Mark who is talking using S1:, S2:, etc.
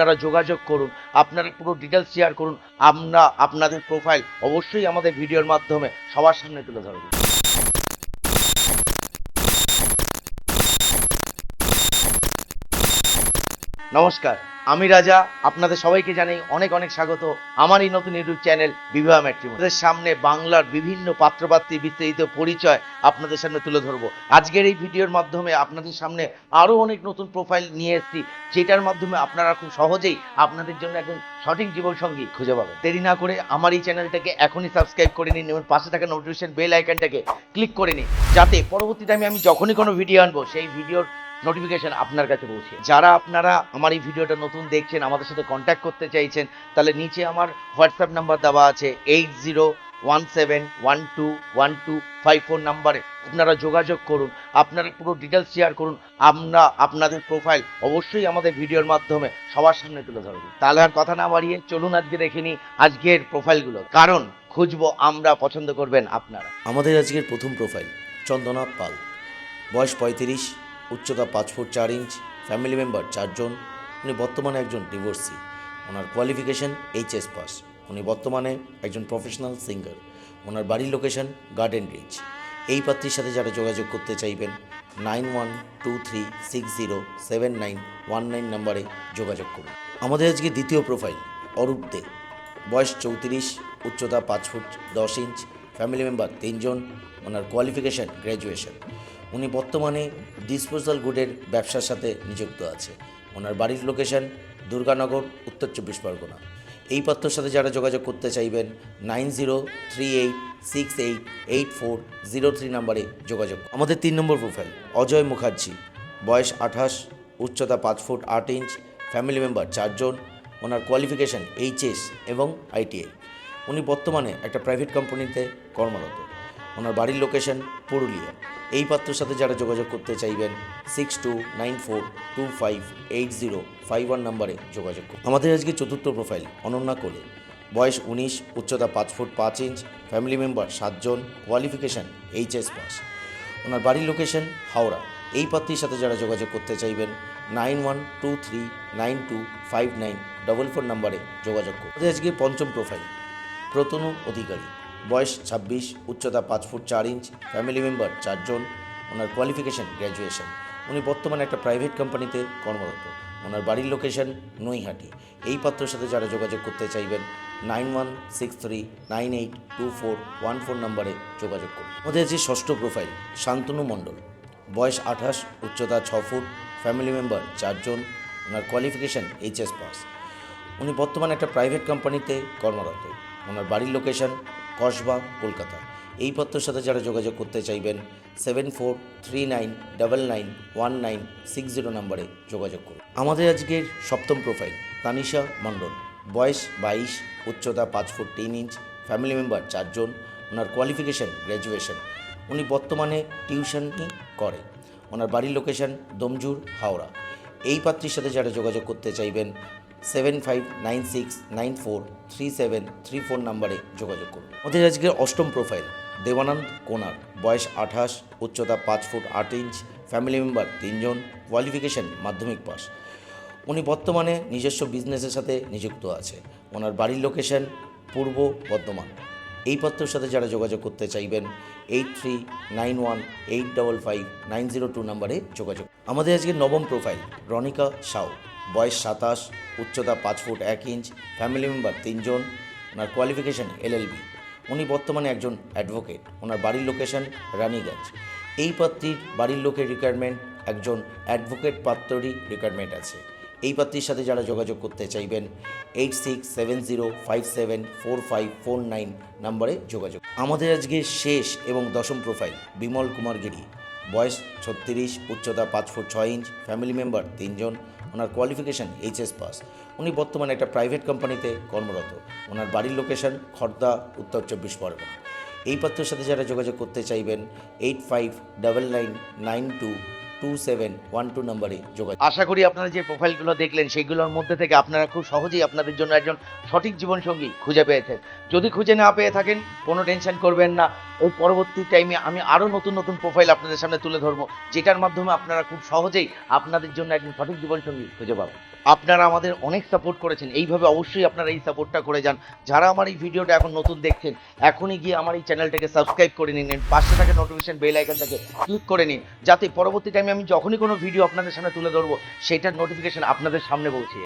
S1: আপনারা যোগাযোগ করুন, আপনারা পুরো ডিটেলস শেয়ার করুন, আমরা আপনাদের প্রোফাইল অবশ্যই আমাদের ভিডিওর মাধ্যমে সবার সামনে তুলে ধরব। নমস্কার। আমি রাজা, আপনাদের সবাইকে জানাই অনেক অনেক স্বাগত আমার এই নতুন ইউটিউব চ্যানেল বিবাহ ম্যাট্রিমনি। আপনাদের সামনে বাংলার বিভিন্ন পাত্রপাত্রী বিস্তারিত পরিচয় আপনাদের সামনে তুলে ধরবো। আজকের এই ভিডিওর মাধ্যমে আপনাদের সামনে আরও অনেক নতুন প্রোফাইল নিয়ে এসেছি, যেটার মাধ্যমে আপনারা খুব সহজেই আপনাদের জন্য একজন সঠিক জীবনসঙ্গী খুঁজে পাবেন। দেরি না করে আমার এই চ্যানেলটাকে এখনই সাবস্ক্রাইব করে নিন এবং পাশে থাকা নোটিফিকেশন বেল আইকনটাকে ক্লিক করে নিন। যাতে পরবর্তী টাইমে আমি যখনই কোনো ভিডিও আনব, সেই ভিডিওর নোটিফিকেশন আপনার কাছে পৌঁছে। যারা আপনারা আমার এই ভিডিওটা নতুন দেখছেন, আমাদের সাথে কন্ট্যাক্ট করতে চাইছেন, তাহলে নিচে আমার হোয়াটসঅ্যাপ নাম্বার দেওয়া আছে eight zero one seven one two one two five four নাম্বারে আপনারা যোগাযোগ করুন, আপনারা পুরো ডিটেলস শেয়ার করুন, আমরা আপনাদের প্রোফাইল অবশ্যই আমাদের ভিডিওর মাধ্যমে সবার সামনে তুলে ধরব। তাহলে আর কথা না বাড়িয়ে চলুন আজকে দেখে নিই আজকের প্রোফাইলগুলো কারণ খুঁজবো আমরা, পছন্দ করবেন আপনারা।
S2: আমাদের আজকের প্রথম প্রোফাইল চন্দনা পাল। বয়স পঁয়ত্রিশ উচ্চতা পাঁচ ফুট চার ইঞ্চ ফ্যামিলি মেম্বার চারজন, উনি বর্তমানে একজন ডিভোর্সি ওনার কোয়ালিফিকেশন এইচএস পাস উনি বর্তমানে একজন প্রফেশনাল সিঙ্গার ওনার বাড়ির লোকেশন গার্ডেন রিচ এই পাত্রীর সাথে যারা যোগাযোগ করতে চাইবেন, nine one, two three, six zero, seven nine, one nine নাম্বারে যোগাযোগ করুন। আমাদের আজকে দ্বিতীয় প্রোফাইল অরূপ দে। বয়স চৌত্রিশ, উচ্চতা পাঁচ ফুট দশ ইঞ্চ ফ্যামিলি মেম্বার তিনজন, ওনার কোয়ালিফিকেশন গ্র্যাজুয়েশন উনি বর্তমানে ডিসপোজাল গুডের ব্যবসার সাথে নিযুক্ত আছে। ওনার বাড়ির লোকেশন দুর্গানগর, উত্তর চব্বিশ পরগনা। এই পাত্রর সাথে যারা যোগাযোগ করতে চাইবেন, nine zero three eight, six eight eight four, zero three নাম্বারে যোগাযোগ আমাদের তিন নম্বর প্রোফাইল অজয় মুখার্জি। বয়স আঠাশ, উচ্চতা পাঁচ ফুট আট ইঞ্চ ফ্যামিলি মেম্বার চারজন ওনার কোয়ালিফিকেশন এইচএস এবং আইটিআই উনি বর্তমানে একটা প্রাইভেট কোম্পানিতে কর্মরত। ওনার বাড়ির লোকেশন পুরুলিয়া। এই পাত্রের সাথে যারা যোগাযোগ করতে চাইবেন six two nine four two five eight zero five one নাম্বারে যোগাযোগ করুন। আমাদের আজকে চতুর্থ প্রোফাইল অনন্যা কোলে। বয়স উনিশ, উচ্চতা পাঁচ ফুট পাঁচ ইঞ্চ ফ্যামিলি মেম্বার সাতজন কোয়ালিফিকেশান এইচএস পাস। ওনার বাড়ির লোকেশন হাওড়া। এই পাত্রীর সাথে যারা যোগাযোগ করতে চাইবেন nine one two three nine two five nine double four নাম্বারে যোগাযোগ করুন। আজকে পঞ্চম প্রোফাইল প্রতনু অধিকারী। বয়স ছাব্বিশ, উচ্চতা পাঁচ ফুট চার ইঞ্চ ফ্যামিলি মেম্বার চারজন, ওনার কোয়ালিফিকেশন গ্র্যাজুয়েশন উনি বর্তমানে একটা প্রাইভেট কোম্পানিতে কর্মরত। ওনার বাড়ির লোকেশন নৈহাটি। এই পাত্রের সাথে যারা যোগাযোগ করতে চাইবেন nine one six three nine eight two four one four নাম্বারে যোগাযোগ করুন। আমাদের যে ষষ্ঠ প্রোফাইল শান্তনু মণ্ডল। বয়স আঠাশ, উচ্চতা ছ ফুট ফ্যামিলি মেম্বার চারজন, ওনার কোয়ালিফিকেশন এইচএস পাস উনি বর্তমানে একটা প্রাইভেট কোম্পানিতে কর্মরত। ওনার বাড়ির লোকেশন কসবা, কলকাতা। এই পত্রের সাথে যারা যোগাযোগ করতে চাইবেন, seven four three nine double nine one nine six zero নাম্বারে যোগাযোগ করুন। আমাদের আজকের সপ্তম প্রোফাইল তানিশা মণ্ডল। বয়স বাইশ, উচ্চতা পাঁচ ফুট তিন ইঞ্চ ফ্যামিলি মেম্বার চারজন, ওনার কোয়ালিফিকেশন গ্র্যাজুয়েশন উনি বর্তমানে টিউশনই করে ওনার বাড়ির লোকেশন দমজুর, হাওড়া। এই পাত্রীর সাথে যারা যোগাযোগ করতে চাইবেন seven five nine six nine four three seven three four নাম্বারে যোগাযোগ করুন। আমাদের আজকের অষ্টম প্রোফাইল দেবানন্দ কোনার বয়স আঠাশ, উচ্চতা পাঁচ ফুট আট ইঞ্চ ফ্যামিলি মেম্বার তিনজন কোয়ালিফিকেশন মাধ্যমিক পাস। উনি বর্তমানে নিজস্ব বিজনেসের সাথে নিযুক্ত আছে। ওনার বাড়ির লোকেশন পূর্ব বর্ধমান। এই পত্রের সাথে যারা যোগাযোগ করতে চাইবেন eight three nine one eight double five nine zero two নাম্বারে যোগাযোগ আমাদের আজকে নবম প্রোফাইল রনিকা সাউ বয়স সাতাশ, উচ্চতা পাঁচ ফুট এক ইঞ্চ ফ্যামিলি মেম্বার তিনজন, ওনার কোয়ালিফিকেশন এলএলবি উনি বর্তমানে একজন অ্যাডভোকেট ওনার বাড়ির লোকেশন রানীগঞ্জ। এই পাত্রীর বাড়ির লোকের রিকোয়ারমেন্ট একজন অ্যাডভোকেট পাত্ররই রিকোয়ারমেন্ট আছে। এই পাত্রীর সাথে যারা যোগাযোগ করতে চাইবেন eight six seven zero five seven four five four nine নম্বরে যোগাযোগ। আমাদের আজকে শেষ এবং দশম প্রোফাইল বিমল কুমার গিরি। বয়স ছত্রিশ, উচ্চতা পাঁচ ফুট ছয় ইঞ্চ ফ্যামিলি মেম্বার তিনজন, ওনার কোয়ালিফিকেশন এইচএস পাস উনি বর্তমানে একটা প্রাইভেট কোম্পানিতে কর্মরত। ওনার বাড়ির লোকেশন খর্দা, উত্তর চব্বিশ পরগনা। এই পাত্রের সাথে যারা যোগাযোগ করতে চাইবেন eight five double nine nine two two নাম্বারে যোগাযোগ
S1: আশা করি আপনারা যে প্রোফাইলগুলো দেখলেন, সেইগুলোর মধ্যে থেকে আপনারা খুব সহজেই আপনাদের জন্য একজন সঠিক জীবনসঙ্গী খুঁজে পেয়েছেন। যদি খুঁজে না পেয়ে থাকেন, কোনো টেনশন করবেন না। ওই পরবর্তী টাইমে আমি আরও নতুন নতুন প্রোফাইল আপনাদের সামনে তুলে ধরবো, যেটার মাধ্যমে আপনারা খুব সহজেই আপনাদের জন্য একজন সঠিক জীবনসঙ্গী খুঁজে পাবেন। আপনারা আমাদের অনেক সাপোর্ট করেছেন, এইভাবে অবশ্যই আপনারা এই সাপোর্টটা করে যান। যারা আমার এই ভিডিওটা এখন নতুন দেখছেন, এখনই গিয়ে আমার এই চ্যানেলটাকে সাবস্ক্রাইব করে নিন। পাশে থাকা নোটিফিকেশন বেল আইকনটাকে ক্লিক করে নিন, যাতে পরবর্তী টাইমে আমি যখনই কোনো ভিডিও আপনাদের সামনে তুলে ধরবো সেটার নোটিফিকেশন আপনাদের সামনে পৌঁছে।